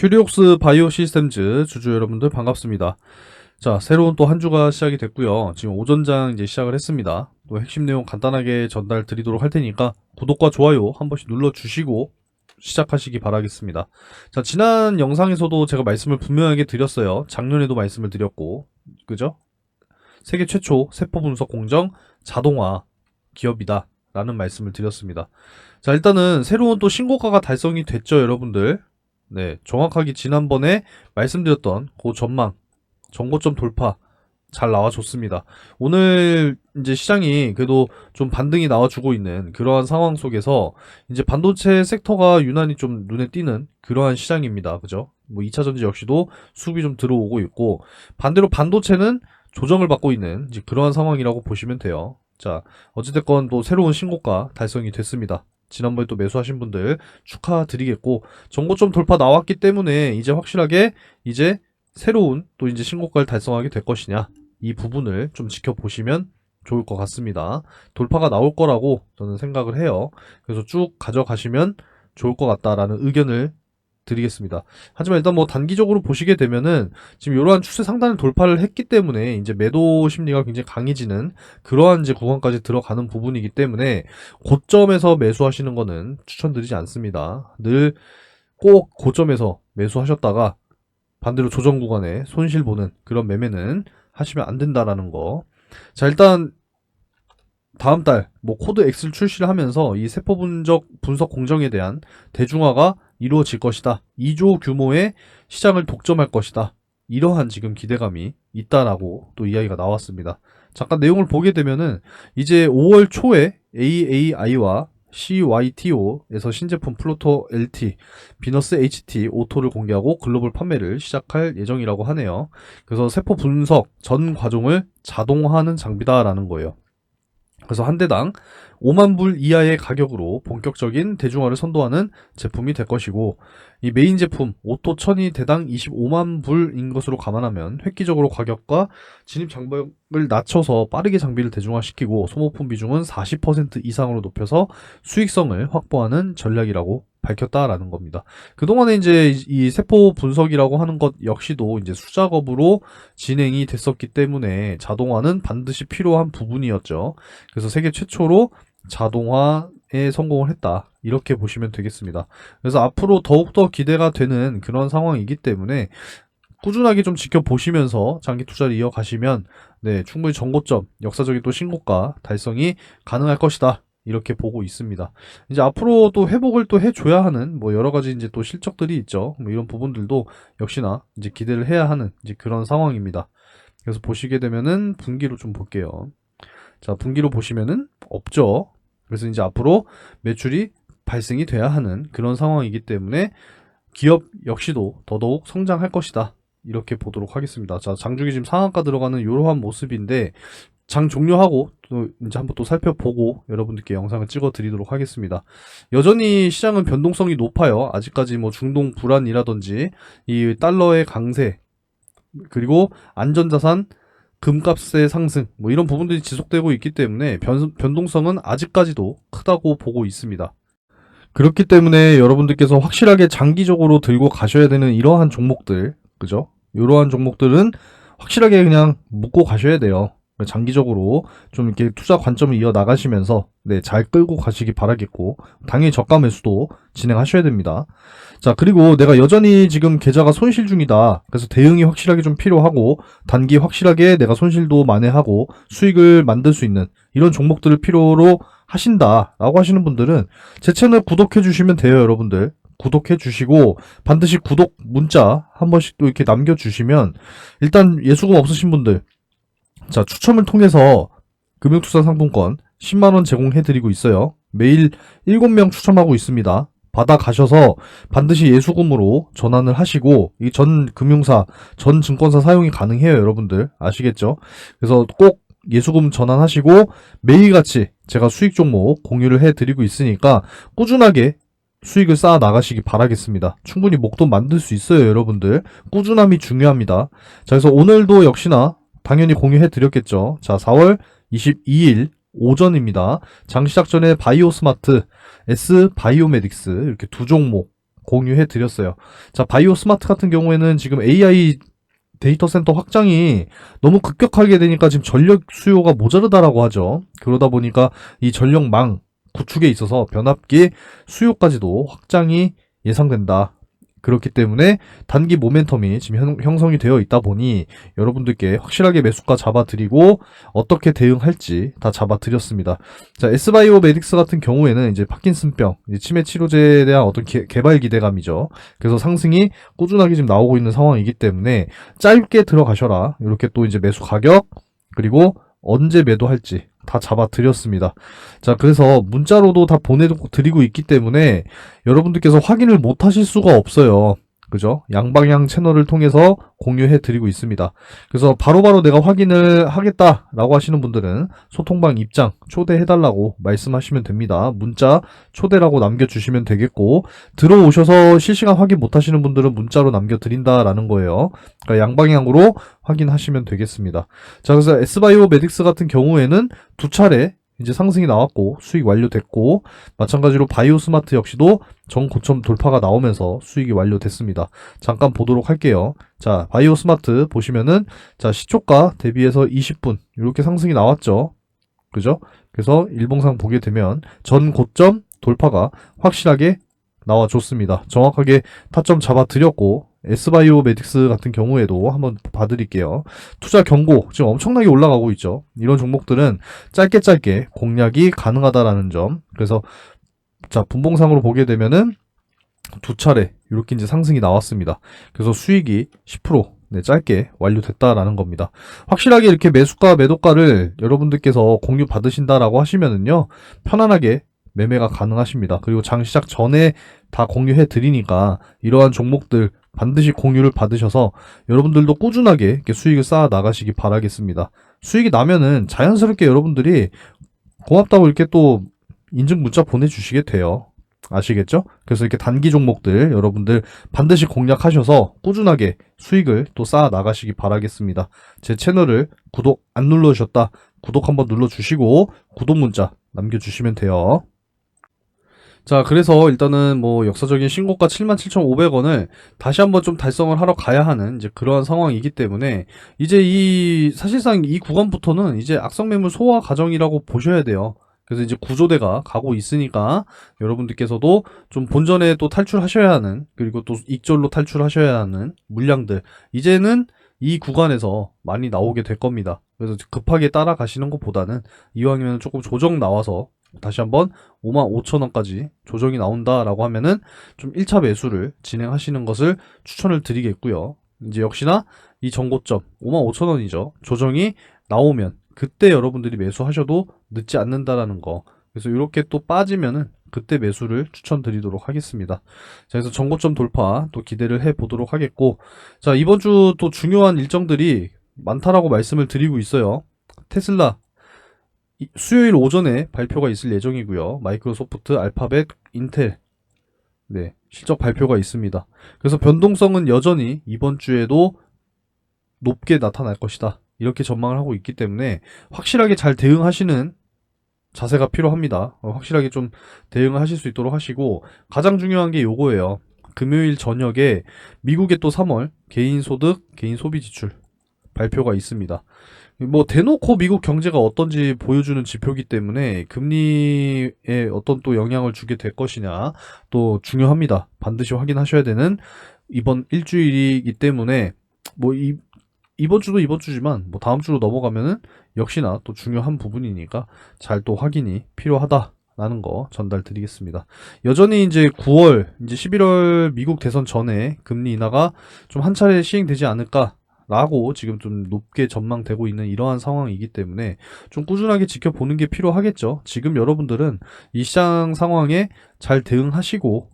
큐리옥스 바이오 시스템즈 주주 여러분들 반갑습니다. 자, 새로운 또 한 주가 시작이 됐고요. 지금 오전장 이제 시작을 했습니다. 또 핵심 내용 간단하게 전달 드리도록 할 테니까 구독과 좋아요 한 번씩 눌러 주시고 시작하시기 바라겠습니다. 자, 지난 영상에서도 제가 말씀을 분명하게 드렸어요. 작년에도 말씀을 드렸고, 그죠? 세계 최초 세포 분석 공정 자동화 기업이다. 라는 말씀을 드렸습니다. 자, 일단은 새로운 또 신고가가 달성이 됐죠, 여러분들. 네, 정확하게 지난번에 말씀드렸던 그 전망, 정고점 돌파 잘 나와줬습니다. 오늘 이제 시장이 그래도 좀 반등이 나와주고 있는 그러한 상황 속에서 이제 반도체 섹터가 유난히 좀 눈에 띄는 그러한 시장입니다. 그죠? 뭐 2차 전지 역시도 수급이 좀 들어오고 있고 반대로 반도체는 조정을 받고 있는 이제 그러한 상황이라고 보시면 돼요. 자, 어찌됐건 또 새로운 신고가 달성이 됐습니다. 지난번에 또 매수하신 분들 축하드리겠고 정고점 돌파 나왔기 때문에 이제 확실하게 이제 새로운 또 이제 신고가를 달성하게 될 것이냐 이 부분을 좀 지켜보시면 좋을 것 같습니다. 돌파가 나올 거라고 저는 생각을 해요. 그래서 쭉 가져가시면 좋을 것 같다라는 의견을 드리겠습니다. 하지만 일단 뭐 단기적으로 보시게 되면은 지금 이러한 추세 상단을 돌파를 했기 때문에 이제 매도 심리가 굉장히 강해지는 그러한 이제 구간까지 들어가는 부분이기 때문에 고점에서 매수하시는 거는 추천드리지 않습니다. 늘 꼭 고점에서 매수하셨다가 반대로 조정 구간에 손실 보는 그런 매매는 하시면 안 된다라는 거. 자, 일단 다음 달 뭐 코드 X를 출시를 하면서 이 세포 분석 분석 공정에 대한 대중화가 이루어질 것이다. 2조 규모의 시장을 독점할 것이다. 이러한 지금 기대감이 있다라고 또 이야기가 나왔습니다. 잠깐 내용을 보게 되면은 이제 5월 초에 AAI와 CYTO에서 신제품 플루토 LT, 비너스 HT 오토를 공개하고 글로벌 판매를 시작할 예정이라고 하네요. 그래서 세포 분석 전 과정을 자동화하는 장비다라는 거예요. 그래서 한 대당 5만 불 이하의 가격으로 본격적인 대중화를 선도하는 제품이 될 것이고 이 메인 제품 오토 1000이 대당 25만 불인 것으로 감안하면 획기적으로 가격과 진입 장벽을 낮춰서 빠르게 장비를 대중화시키고 소모품 비중은 40% 이상으로 높여서 수익성을 확보하는 전략이라고 밝혔다라는 겁니다. 그동안에 이제 이- 이 세포 분석이라고 하는 것 역시도 이제 수작업으로 진행이 됐었기 때문에 자동화는 반드시 필요한 부분이었죠. 그래서 세계 최초로 자동화에 성공을 했다. 이렇게 보시면 되겠습니다. 그래서 앞으로 더욱더 기대가 되는 그런 상황이기 때문에 꾸준하게 좀 지켜보시면서 장기 투자를 이어가시면 네, 충분히 정고점, 역사적인 또 신고가 달성이 가능할 것이다. 이렇게 보고 있습니다. 이제 앞으로 또 회복을 또 해줘야 하는 뭐 여러 가지 이제 또 실적들이 있죠. 뭐 이런 부분들도 역시나 이제 기대를 해야 하는 이제 그런 상황입니다. 그래서 보시게 되면은 분기로 좀 볼게요. 자, 분기로 보시면은 없죠. 그래서 이제 앞으로 매출이 발생이 돼야 하는 그런 상황이기 때문에 기업 역시도 더더욱 성장할 것이다. 이렇게 보도록 하겠습니다. 자, 장중에 지금 상한가 들어가는 이러한 모습인데 장 종료하고 또 이제 한번 또 살펴보고 여러분들께 영상을 찍어 드리도록 하겠습니다. 여전히 시장은 변동성이 높아요. 아직까지 뭐 중동 불안이라든지 이 달러의 강세 그리고 안전자산 금값의 상승 뭐 이런 부분들이 지속되고 있기 때문에 변, 변동성은 아직까지도 크다고 보고 있습니다. 그렇기 때문에 여러분들께서 확실하게 장기적으로 들고 가셔야 되는 이러한 종목들 그죠? 이러한 종목들은 확실하게 그냥 묶고 가셔야 돼요. 장기적으로 좀 이렇게 투자 관점을 이어 나가시면서 네, 잘 끌고 가시기 바라겠고 당연히 저가 매수도 진행하셔야 됩니다. 자, 그리고 내가 여전히 지금 계좌가 손실 중이다. 그래서 대응이 확실하게 좀 필요하고 단기 확실하게 내가 손실도 만회하고 수익을 만들 수 있는 이런 종목들을 필요로 하신다라고 하시는 분들은 제 채널 구독해 주시면 돼요, 여러분들. 구독해 주시고 반드시 구독 문자 한 번씩 또 이렇게 남겨 주시면 일단 예수금 없으신 분들 자, 추첨을 통해서 금융투자 상품권 10만원 제공해드리고 있어요. 매일 7명 추첨하고 있습니다. 받아 가셔서 반드시 예수금으로 전환을 하시고, 이 전 금융사, 전 증권사 사용이 가능해요, 여러분들. 아시겠죠? 그래서 꼭 예수금 전환하시고, 매일같이 제가 수익 종목 공유를 해드리고 있으니까, 꾸준하게 수익을 쌓아 나가시기 바라겠습니다. 충분히 목돈 만들 수 있어요, 여러분들. 꾸준함이 중요합니다. 자, 그래서 오늘도 역시나 당연히 공유해 드렸겠죠. 자, 4월 22일 오전입니다. 장 시작 전에 바이오스마트, S 바이오메딕스 이렇게 두 종목 공유해 드렸어요. 자, 바이오 스마트 같은 경우에는 지금 AI 데이터 센터 확장이 너무 급격하게 되니까 지금 전력 수요가 모자르다라고 하죠. 그러다 보니까 이 전력망 구축에 있어서 변압기 수요까지도 확장이 예상된다. 그렇기 때문에 단기 모멘텀이 지금 형- 형성이 되어 있다 보니 여러분들께 확실하게 매수가 잡아드리고 어떻게 대응할지 다 잡아드렸습니다. 자, S바이오 메딕스 같은 경우에는 이제 파킨슨병, 이제 치매 치료제에 대한 어떤 개- 개발 기대감이죠. 그래서 상승이 꾸준하게 지금 나오고 있는 상황이기 때문에 짧게 들어가셔라. 이렇게 또 이제 매수 가격, 그리고 언제 매도할지 다 잡아드렸습니다. 자, 그래서 문자로도 다 보내드리고 있기 때문에 여러분들께서 확인을 못 하실 수가 없어요. 그죠? 양방향 채널을 통해서 공유해 드리고 있습니다. 그래서 바로 바로 내가 확인을 하겠다라고 하시는 분들은 소통방 입장 초대해 달라고 말씀하시면 됩니다. 문자 초대라고 남겨 주시면 되겠고 들어오셔서 실시간 확인 못 하시는 분들은 문자로 남겨 드린다라는 거예요. 그러니까 양방향으로 확인하시면 되겠습니다. 자, 그래서 S바이오 메딕스 같은 경우에는 두 차례 이제 상승이 나왔고 수익 완료됐고 마찬가지로 바이오 스마트 역시도 정고점 돌파가 나오면서 수익이 완료됐습니다. 잠깐 보도록 할게요. 자, 바이오 스마트 보시면은 자, 시초가 대비해서 20분 이렇게 상승이 나왔죠. 그죠? 그래서 일봉상 보게 되면 전 고점 돌파가 확실하게 나와줬습니다. 정확하게 타점 잡아드렸고 S바이오 메딕스 같은 경우에도 한번 봐드릴게요. 투자 경고 지금 엄청나게 올라가고 있죠. 이런 종목들은 짧게 짧게 공략이 가능하다라는 점. 그래서 자 분봉상으로 보게 되면은 두 차례 이렇게 이제 상승이 나왔습니다. 그래서 수익이 10% 네, 짧게 완료됐다라는 겁니다. 확실하게 이렇게 매수가 매도가를 여러분들께서 공유 받으신다라고 하시면은요 편안하게 매매가 가능하십니다. 그리고 장 시작 전에 다 공유해 드리니까 이러한 종목들 반드시 공유를 받으셔서 여러분들도 꾸준하게 수익을 쌓아 나가시기 바라겠습니다. 수익이 나면은 자연스럽게 여러분들이 고맙다고 이렇게 또 인증 문자 보내주시게 돼요. 아시겠죠? 그래서 이렇게 단기 종목들 여러분들 반드시 공략하셔서 꾸준하게 수익을 또 쌓아 나가시기 바라겠습니다. 제 채널을 구독 안 눌러주셨다. 구독 한번 눌러주시고 구독 문자 남겨주시면 돼요. 자, 그래서 일단은 뭐 역사적인 신고가 77,500원을 다시 한번 좀 달성을 하러 가야 하는 이제 그러한 상황이기 때문에 이제 이 사실상 이 구간부터는 이제 악성 매물 소화 과정이라고 보셔야 돼요. 그래서 이제 구조대가 가고 있으니까 여러분들께서도 좀 본전에 또 탈출하셔야 하는 그리고 또 익절로 탈출하셔야 하는 물량들 이제는 이 구간에서 많이 나오게 될 겁니다. 그래서 급하게 따라가시는 것보다는 이왕이면 조금 조정 나와서 다시 한번 55,000원까지 조정이 나온다라고 하면은 좀 1차 매수를 진행하시는 것을 추천을 드리겠고요. 이제 역시나 이 정고점 55,000원이죠. 조정이 나오면 그때 여러분들이 매수하셔도 늦지 않는다라는 거. 그래서 이렇게 또 빠지면은 그때 매수를 추천드리도록 하겠습니다. 자, 그래서 정고점 돌파 또 기대를 해 보도록 하겠고, 자, 이번 주 또 중요한 일정들이 많다라고 말씀을 드리고 있어요. 테슬라 이- 수요일 오전에 발표가 있을 예정이고요. 마이크로소프트, 알파벳, 인텔 네, 실적 발표가 있습니다. 그래서 변동성은 여전히 이번 주에도 높게 나타날 것이다. 이렇게 전망을 하고 있기 때문에 확실하게 잘 대응하시는 자세가 필요합니다. 어, 확실하게 좀 대응을 하실 수 있도록 하시고 가장 중요한 게 요거예요. 금요일 저녁에 미국의 또 3월 개인 소득, 개인 소비 지출 발표가 있습니다. 뭐 대놓고 미국 경제가 어떤지 보여주는 지표이기 때문에 금리에 어떤 또 영향을 주게 될 것이냐 또 중요합니다. 반드시 확인하셔야 되는 이번 일주일이기 때문에 뭐 이, 이번 주도 이번 주지만 뭐 다음 주로 넘어가면은 역시나 또 중요한 부분이니까 잘 또 확인이 필요하다 라는 거 전달 드리겠습니다. 여전히 이제 9월 이제 11월 미국 대선 전에 금리 인하가 좀 한 차례 시행되지 않을까 라고 지금 좀 높게 전망되고 있는 이러한 상황이기 때문에 좀 꾸준하게 지켜보는 게 필요하겠죠. 지금 여러분들은 이 시장 상황에 잘 대응하시고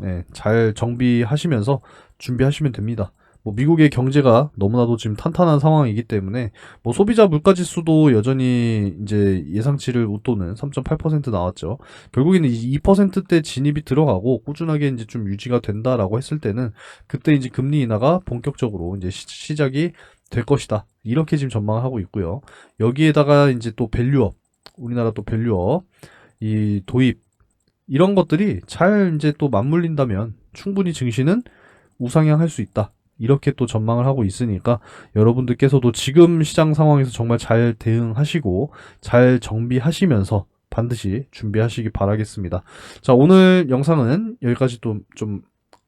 네, 잘 정비하시면서 준비하시면 됩니다. 뭐 미국의 경제가 너무나도 지금 탄탄한 상황이기 때문에 뭐 소비자 물가 지수도 여전히 이제 예상치를 웃도는 3.8% 나왔죠. 결국에는 이 2%대 진입이 들어가고 꾸준하게 이제 좀 유지가 된다라고 했을 때는 그때 이제 금리 인하가 본격적으로 이제 시, 시작이 될 것이다. 이렇게 지금 전망을 하고 있고요. 여기에다가 이제 또 밸류업, 우리나라 또 밸류업, 이 도입, 이런 것들이 잘 이제 또 맞물린다면 충분히 증시는 우상향할 수 있다. 이렇게 또 전망을 하고 있으니까 여러분들께서도 지금 시장 상황에서 정말 잘 대응하시고 잘 정비하시면서 반드시 준비하시기 바라겠습니다. 자, 오늘 영상은 여기까지 또 좀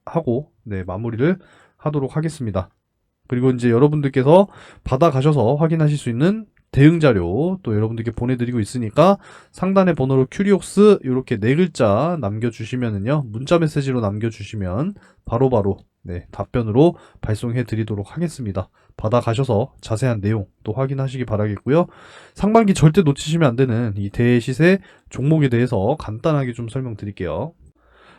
하고 네, 마무리를 하도록 하겠습니다. 그리고 이제 여러분들께서 받아가셔서 확인하실 수 있는 대응 자료 또 여러분들께 보내드리고 있으니까 상단의 번호로 큐리옥스 이렇게 네 글자 남겨주시면은요 문자 메시지로 남겨주시면 바로바로 네, 답변으로 발송해 드리도록 하겠습니다. 받아가셔서 자세한 내용 또 확인하시기 바라겠고요. 상반기 절대 놓치시면 안 되는 이 대시세 종목에 대해서 간단하게 좀 설명드릴게요.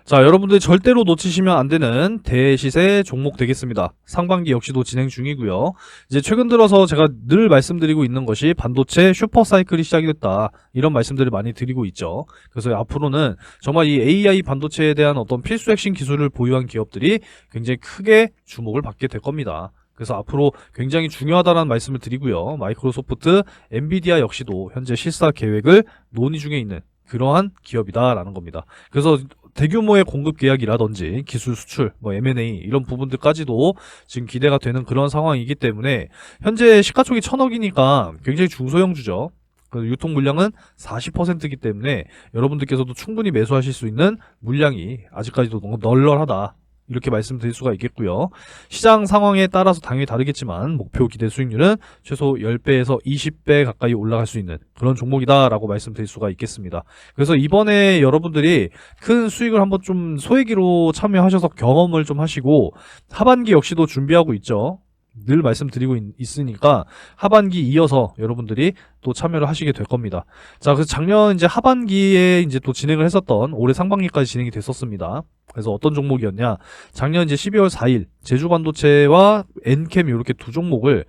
자, 여러분들 절대로 놓치시면 안 되는 대시세 종목 되겠습니다. 상반기 역시도 진행 중이고요. 이제 최근 들어서 제가 늘 말씀드리고 있는 것이 반도체 슈퍼 사이클이 시작이 됐다. 이런 말씀들을 많이 드리고 있죠. 그래서 앞으로는 정말 이 AI 반도체에 대한 어떤 필수 핵심 기술을 보유한 기업들이 굉장히 크게 주목을 받게 될 겁니다. 그래서 앞으로 굉장히 중요하다는 말씀을 드리고요. 마이크로소프트, 엔비디아 역시도 현재 실사 계획을 논의 중에 있는 그러한 기업이다라는 겁니다. 그래서 대규모의 공급 계약이라든지 기술 수출, 뭐 M&A 이런 부분들까지도 지금 기대가 되는 그런 상황이기 때문에 현재 시가총이 천억이니까 굉장히 중소형주죠. 그 유통 물량은 40%이기 때문에 여러분들께서도 충분히 매수하실 수 있는 물량이 아직까지도 너무 널널하다. 이렇게 말씀드릴 수가 있겠고요. 시장 상황에 따라서 당연히 다르겠지만 목표 기대 수익률은 최소 10배에서 20배 가까이 올라갈 수 있는 그런 종목이다라고 말씀드릴 수가 있겠습니다. 그래서 이번에 여러분들이 큰 수익을 한번 좀 소액기로 참여하셔서 경험을 좀 하시고 하반기 역시도 준비하고 있죠. 늘 말씀드리고 있, 으니까 하반기 이어서 여러분들이 또 참여를 하시게 될 겁니다. 자, 그래서 작년 이제 하반기에 이제 또 진행을 했었던 올해 상반기까지 진행이 됐었습니다. 그래서 어떤 종목이었냐? 작년 이제 12월 4일 제주 반도체와 엔캠 이렇게 두 종목을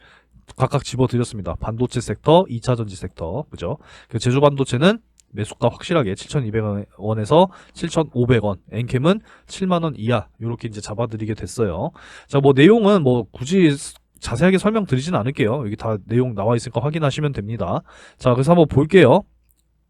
각각 집어드렸습니다. 반도체 섹터, 2차 전지 섹터, 그죠? 그 제주 반도체는 매수가 확실하게 7,200원에서 7,500원, 엔캠은 7만원 이하, 이렇게 이제 잡아드리게 됐어요. 자, 뭐 내용은 뭐 굳이 자세하게 설명드리진 않을게요. 여기 다 내용 나와 있으니까 확인하시면 됩니다. 자, 그래서 한번 볼게요.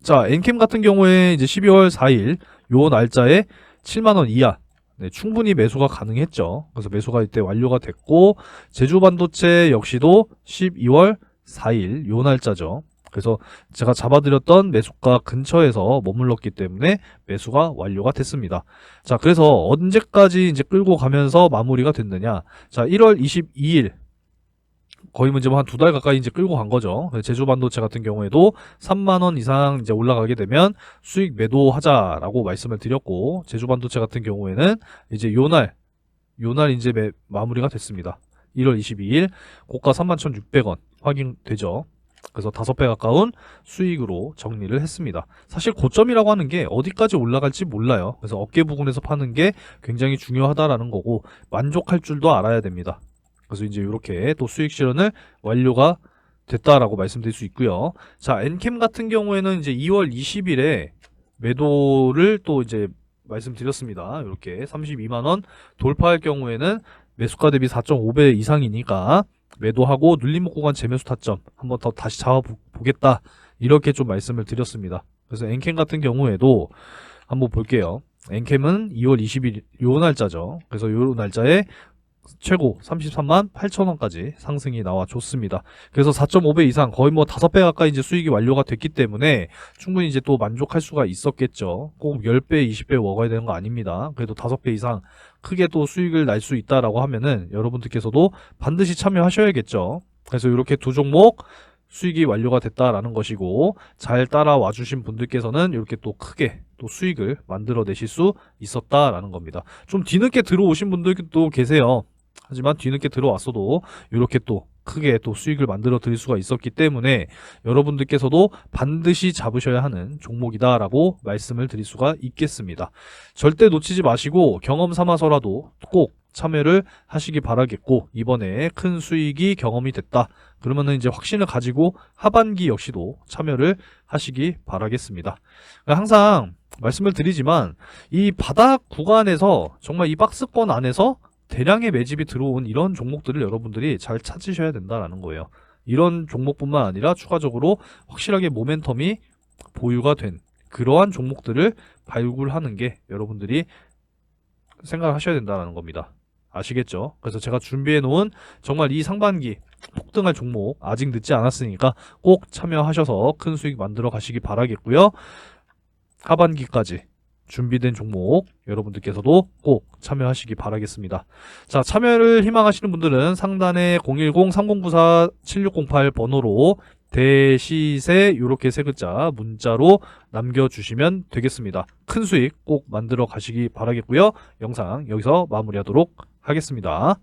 자, 엔캠 같은 경우에 이제 12월 4일 요 날짜에 7만원 이하, 네, 충분히 매수가 가능했죠. 그래서 매수가 이때 완료가 됐고, 제주 반도체 역시도 12월 4일 요 날짜죠. 그래서 제가 잡아드렸던 매수가 근처에서 머물렀기 때문에 매수가 완료가 됐습니다. 자, 그래서 언제까지 이제 끌고 가면서 마무리가 됐느냐. 자, 1월 22일. 거의 문제 한두 달 가까이 이제 끌고 간 거죠. 제주 반도체 같은 경우에도 3만 원 이상 이제 올라가게 되면 수익 매도하자라고 말씀을 드렸고, 제주 반도체 같은 경우에는 이제 요날, 요날 이제 매, 마무리가 됐습니다. 1월 22일 고가 31,600원 확인되죠. 그래서 다섯 배 가까운 수익으로 정리를 했습니다. 사실 고점이라고 하는 게 어디까지 올라갈지 몰라요. 그래서 어깨 부분에서 파는 게 굉장히 중요하다라는 거고 만족할 줄도 알아야 됩니다. 그래서 이제 이렇게 또 수익 실현을 완료가 됐다라고 말씀드릴 수 있고요. 자, 엔캠 같은 경우에는 이제 2월 20일에 매도를 또 이제 말씀드렸습니다. 이렇게 32만 원 돌파할 경우에는 매수가 대비 4.5배 이상이니까 매도하고 눌림목 구간 재매수 타점 한번 더 다시 잡아보겠다 이렇게 좀 말씀을 드렸습니다. 그래서 엔캠 같은 경우에도 한번 볼게요. 엔캠은 2월 20일 요 날짜죠. 그래서 요 날짜에 최고 33만 8천원까지 상승이 나와 줬습니다. 그래서 4.5배 이상 거의 뭐 5배 가까이 이제 수익이 완료가 됐기 때문에 충분히 이제 또 만족할 수가 있었겠죠. 꼭 10배, 20배 먹어야 되는 거 아닙니다. 그래도 5배 이상 크게 또 수익을 날 수 있다라고 하면은 여러분들께서도 반드시 참여하셔야겠죠. 그래서 이렇게 두 종목 수익이 완료가 됐다라는 것이고 잘 따라와 주신 분들께서는 이렇게 또 크게 또 수익을 만들어 내실 수 있었다라는 겁니다. 좀 뒤늦게 들어오신 분들도 계세요. 하지만 뒤늦게 들어왔어도 이렇게 또 크게 또 수익을 만들어 드릴 수가 있었기 때문에 여러분들께서도 반드시 잡으셔야 하는 종목이다라고 말씀을 드릴 수가 있겠습니다. 절대 놓치지 마시고 경험 삼아서라도 꼭 참여를 하시기 바라겠고 이번에 큰 수익이 경험이 됐다. 그러면은 이제 확신을 가지고 하반기 역시도 참여를 하시기 바라겠습니다. 항상 말씀을 드리지만 이 바닥 구간에서 정말 이 박스권 안에서 대량의 매집이 들어온 이런 종목들을 여러분들이 잘 찾으셔야 된다라는 거예요. 이런 종목뿐만 아니라 추가적으로 확실하게 모멘텀이 보유가 된 그러한 종목들을 발굴하는 게 여러분들이 생각을 하셔야 된다는 겁니다. 아시겠죠? 그래서 제가 준비해 놓은 정말 이 상반기 폭등할 종목 아직 늦지 않았으니까 꼭 참여하셔서 큰 수익 만들어 가시기 바라겠고요. 하반기까지 준비된 종목 여러분들께서도 꼭 참여하시기 바라겠습니다. 자, 참여를 희망하시는 분들은 상단에 010-3094-7608 번호로 대시세 요렇게 세 글자 문자로 남겨주시면 되겠습니다. 큰 수익 꼭 만들어 가시기 바라겠고요. 영상 여기서 마무리하도록 하겠습니다.